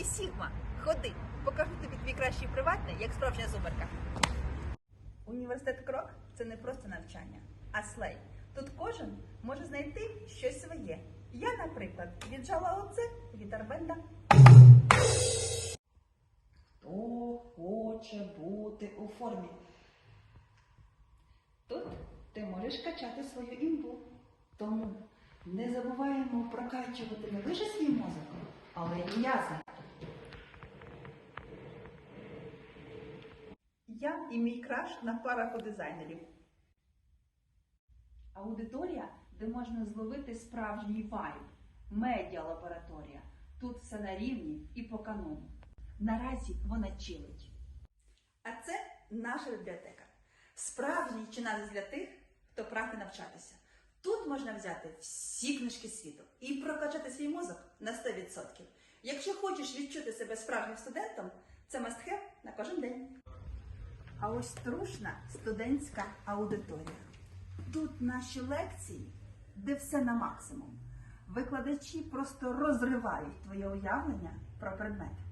і Сігма. Ходи, покажу тобі твій кращий приватний, як справжня зумерка. Університет Крок це не просто навчання, а слей. Тут кожен може знайти щось своє. Я, наприклад, віджала оце від Арбенда. Хто хоче бути у формі? Тут ти можеш качати свою імбу. Тому не забуваємо прокачувати не лише свій мозок, але й м'язи. Я і мій краш на парах у дизайнерів. Аудиторія, де можна зловити справжній вайб. Медіалабораторія. Тут все на рівні і по канону. Наразі вона чилить. А це наша бібліотека. Справжній чиназис для тих, хто прагне навчатися. Тут можна взяти всі книжки світу і прокачати свій мозок на 100%. Якщо хочеш відчути себе справжнім студентом, це must-have на кожен день. А ось трушна студентська аудиторія. Тут наші лекції, де все на максимум. Викладачі просто розривають твоє уявлення про предмет.